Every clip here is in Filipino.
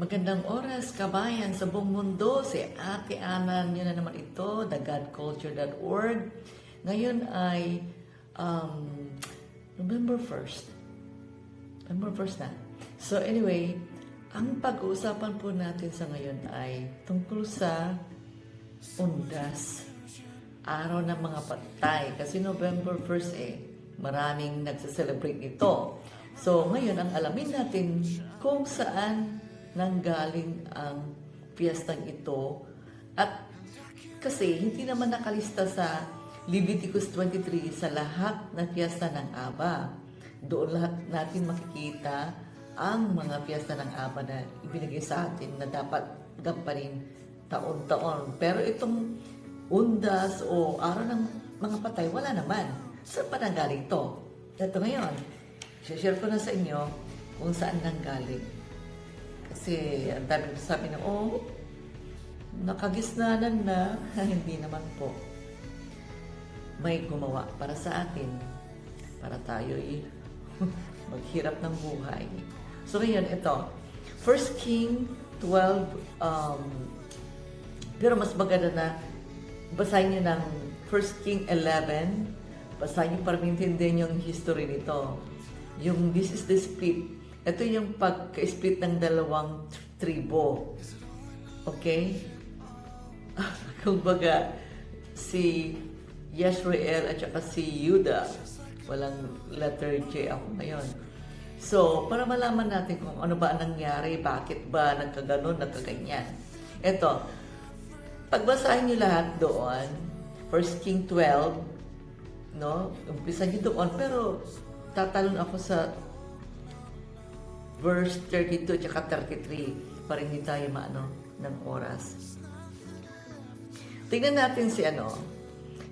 Magandang oras, kabayan sa buong mundo. Si Ate Ana, nyo na naman ito, thegodculture.org. Ngayon ay um, November 1st. November 1st na. So anyway, ang pag-uusapan po natin sa ngayon ay tungkol sa undas. Araw ng mga patay. Kasi November 1st eh, maraming nagsa-celebrate nito. So ngayon, ang alamin natin kung saan nanggaling ang piyestang ito at kasi hindi naman nakalista sa Leviticus 23 sa lahat ng piyesta ng Aba. Doon lahat natin makikita ang mga piyesta ng Aba na ibinigay sa atin na dapat gampanin taon-taon. Pero itong undas o araw ng mga patay, wala naman. Saan pa nanggaling to? Ito ngayon, share ko na sa inyo kung saan nanggaling. Kasi ang dami sabi na, oh, nakagisnanan na. Hindi naman po. May gumawa para sa atin. Para tayo maghirap ng buhay. So ngayon, ito. First King 12, um, pero mas maganda na basahin niyo ng First King 11, basahin niyo para maintindihan yung history nito. Yung this is the split ito yung pagka-split ng dalawang tribo. Okay? Kumbaga, si Yeshrael at saka si Yuda, walang letter J ako ngayon. So, para malaman natin kung ano ba ang nangyari, bakit ba nagkaganon, nagkaganyan. Ito, pagbasahin niyo lahat doon, 1 King 12, no? Umpisa niyo doon, pero tatalon ako sa verse 32 at 33 para hindi tayo maano ng oras. Tingnan natin si ano,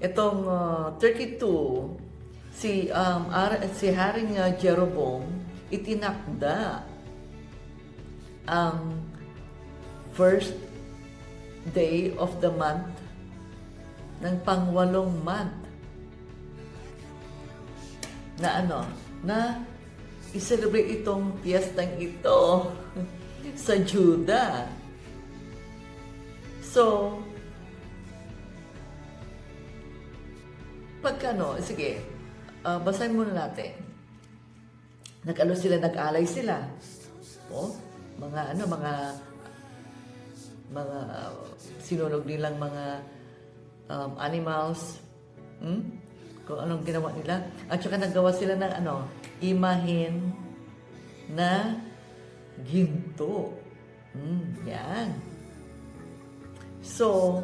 itong uh, 32, si, um, Ar- si Haring uh, Jeroboam, itinakda ang first day of the month ng pangwalong month na ano, na i-celebrate itong piyestang ito sa Juda. So, pagkano, sige, uh, basahin muna natin. Nag-ano sila, nag-alay sila. O, mga ano, mga mga uh, sinunog nilang mga um, animals. Hmm? Kung anong ginawa nila. At saka nagawa sila ng ano, imahin na ginto. Hmm, yan. So,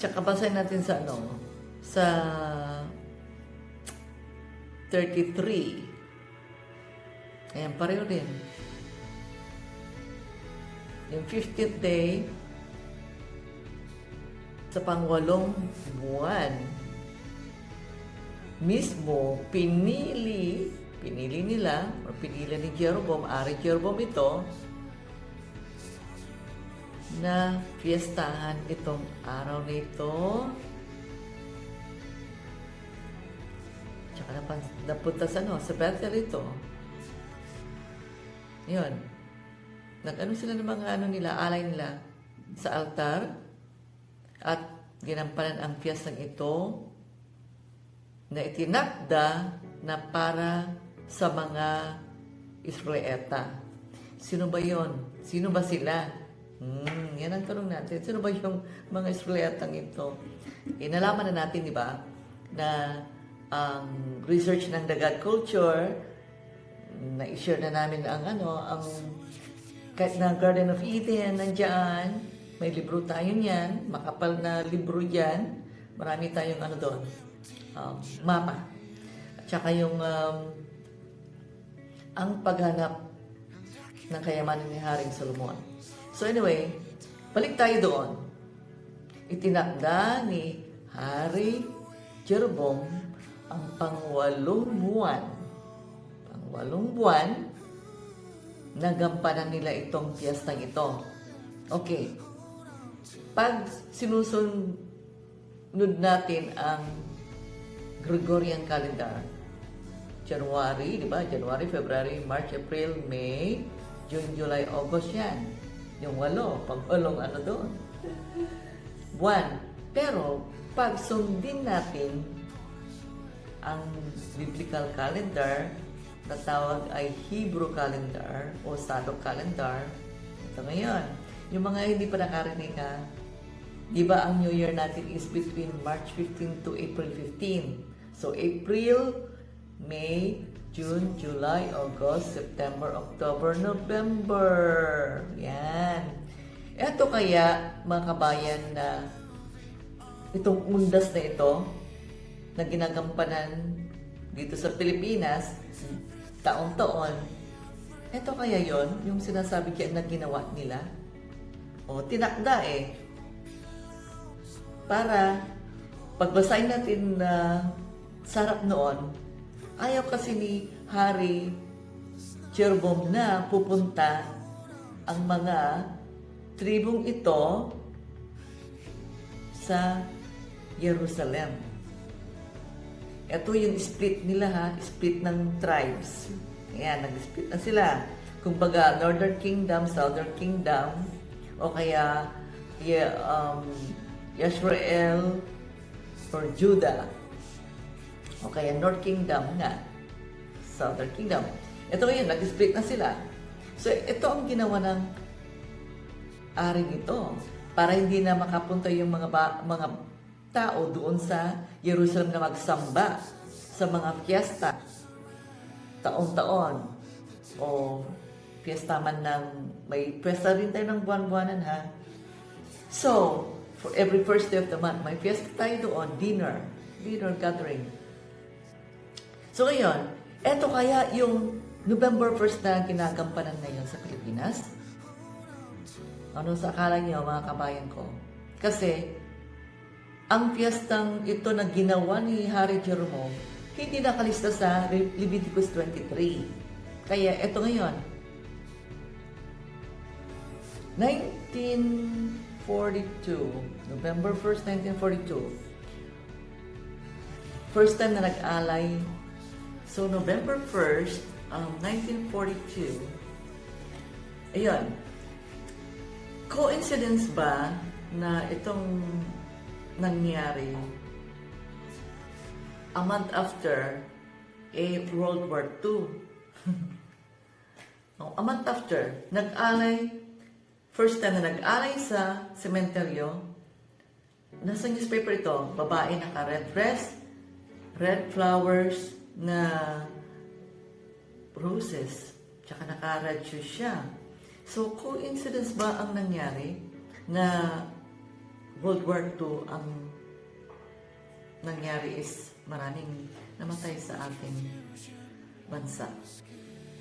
tsaka basahin natin sa ano, sa 33. Ayan, pareho din. Yung 15th day, sa pangwalong buwan, mismo pinili, pinili nila, o pinili ni Jeroboam, Ari Jeroboam ito, na fiestahan itong araw na ito. Tsaka napunta sa, ano, sa Bethel ito. Yun. Nag-ano sila ng mga ano nila, alay nila sa altar at ginampanan ang piyestang ito na itinakda na para sa mga Israelita. Sino ba yon? Sino ba sila? Hmm, yan ang tanong natin. Sino ba yung mga Israelitang ito? Inalaman na natin, di ba, na ang research ng God Culture, na-share na namin ang ano, ang kahit na Garden of Eden, nandyan, may libro tayo niyan, makapal na libro yan, marami tayong ano doon, um, mapa. At saka yung um, ang paghanap ng kayamanan ni Haring Solomon. So anyway, balik tayo doon. Itinakda ni Hari Jeroboam ang pangwalong buwan. Pangwalong buwan, nagampanan nila itong piyestang ito. Okay. Pag sinusunod natin ang Gregorian calendar, January, di ba? January, February, March, April, May, June, July, August yan. Yung walo, pag walong ano doon. Buwan. Pero, pag sundin natin ang biblical calendar na tawag ay Hebrew calendar o Sadok calendar. Ito ngayon. Yung mga hindi pa nakarinig ha, di ba ang New Year natin is between March 15 to April 15. So April, May, June, July, August, September, October, November. Yan. Ito kaya, mga kabayan, na itong undas na ito, na ginagampanan dito sa Pilipinas, taon-taon, ito kaya yon yung sinasabi kaya na ginawa nila? O, tinakda eh. Para, pagbasahin natin na sarap noon, ayaw kasi ni Hari Jeroboam na pupunta ang mga tribong ito sa Jerusalem. Ito yung split nila ha, split ng tribes. Ayan, nag-split na sila. Kumbaga, Northern Kingdom, Southern Kingdom, o kaya yeah, um, Yisrael or Judah. O kaya North Kingdom nga. Southern Kingdom. Ito yun, nag-split na sila. So, ito ang ginawa ng aring ito para hindi na makapunta yung mga ba- mga tao doon sa Jerusalem na magsamba sa mga fiesta taon-taon o fiesta man ng may fiesta rin tayo ng buwan-buwanan ha so for every first day of the month may fiesta tayo doon dinner dinner gathering so ngayon eto kaya yung November 1st na ginagampanan ngayon sa Pilipinas ano sa akala niyo mga kabayan ko? Kasi ang piyestang ito na ginawa ni Hari Jeromo, hindi nakalista sa Le- Leviticus 23. Kaya ito ngayon, 1942, November 1st, 1942, first time na nag-alay. So, November 1st, um, 1942, ayun, Coincidence ba na itong nangyari a month after a World War II? no, a month after, nag-alay, first time na nag-alay sa sementeryo, nasa newspaper ito, babae naka-red dress, red flowers na roses, tsaka naka-red shoes siya. So, coincidence ba ang nangyari na World War II ang nangyari is maraming namatay sa ating bansa.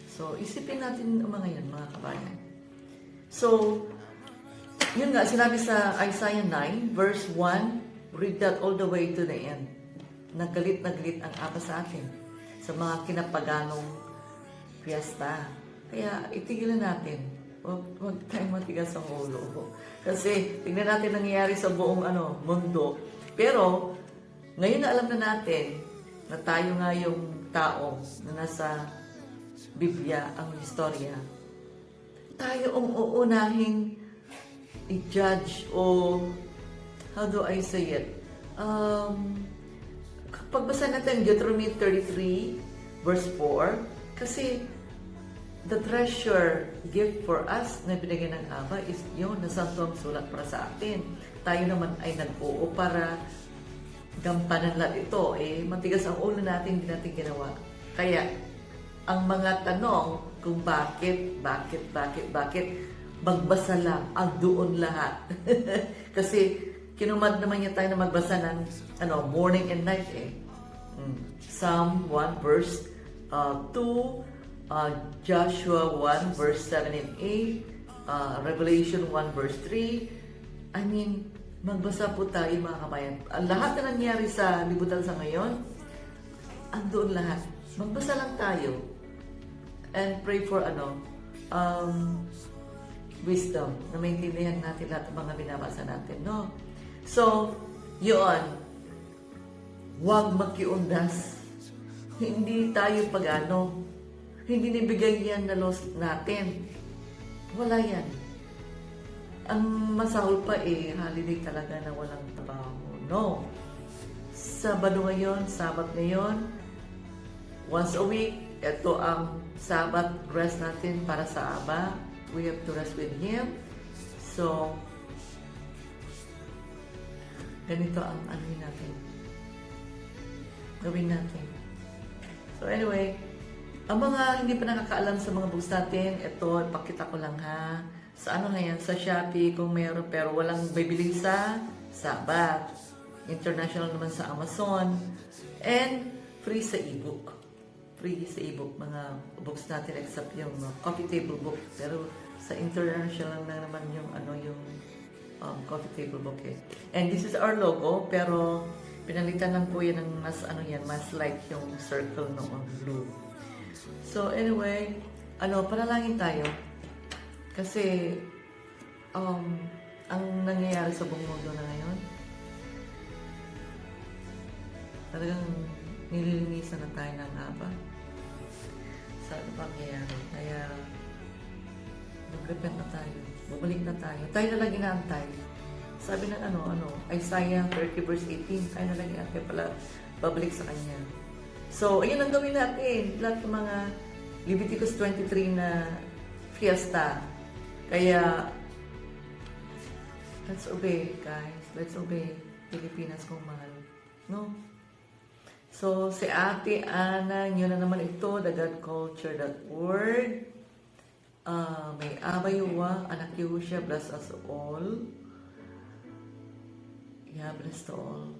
So, isipin natin mga yun, mga kabayan. So, yun nga, sinabi sa Isaiah 9, verse 1, read that all the way to the end. Nagalit na galit ang Ama sa atin sa mga kinapaganong fiesta. Kaya itigilan natin. Huwag, huwag tayong matigas ang ulo. Kasi tingnan natin nangyayari sa buong ano, mundo. Pero, ngayon na alam na natin na tayo nga yung tao na nasa Biblia, ang istorya. Tayo ang uunahin i-judge o how do I say it? Um, pagbasa natin Deuteronomy 33 verse 4 kasi the treasure gift for us na binigay ng Aba is yun, na santo ang sulat para sa atin. Tayo naman ay nag-oo para gampanan lahat ito. Eh, matigas ang ulo natin, hindi natin ginawa. Kaya, ang mga tanong kung bakit, bakit, bakit, bakit, magbasa lang, ang doon lahat. Kasi, kinumad naman niya tayo na magbasa ng ano, morning and night eh. Mm. Psalm 1 verse uh, 2, uh, Joshua 1 verse 7 and 8, uh, Revelation 1 verse 3. I mean, magbasa po tayo mga kabayan. Ang lahat na nangyari sa libutan sa ngayon, andoon lahat. Magbasa lang tayo and pray for ano, um, wisdom na maintindihan natin lahat ng mga binabasa natin, no? So, yun. Huwag makiundas. Hindi tayo pagano. Hindi nibigay yan na loss natin. Wala yan. Ang masahol pa eh, holiday talaga na walang trabaho. No. Sabado ngayon, Sabat ngayon, once a week, ito ang Sabat rest natin para sa Aba. We have to rest with Him. So, ganito ang ano natin. Gawin natin. So anyway, ang mga hindi pa nakakaalam sa mga books natin, ito, ipakita ko lang ha. Sa ano nga yan, sa Shopee kung meron pero walang bibili sa Sabat. International naman sa Amazon. And free sa ebook. Free sa ebook, mga books natin except yung coffee table book. Pero sa international na naman yung ano yung um, coffee table eh. And this is our logo, pero pinalitan po yan ng mas ano yan, mas like yung circle noong blue. So anyway, ano, panalangin tayo. Kasi um, ang nangyayari sa buong mundo na ngayon, talagang nililinisan na tayo ng aba. Sa pa nangyayari. Kaya, mag-repent na tayo. Bumalik na tayo. Tayo na lang inaantay. Sabi ng ano, ano, Isaiah 30 verse 18, tayo na lang inaantay pala babalik sa Kanya. So, ayun ang gawin natin. Lahat ng mga Leviticus 23 na fiesta. Kaya, let's obey, guys. Let's obey. Pilipinas kong mahal. No? So, si Ate Ana, yun na naman ito, thegodculture.org. Ah, may abayuwa, anak Yehusha, bless us all. Yeah, bless to all.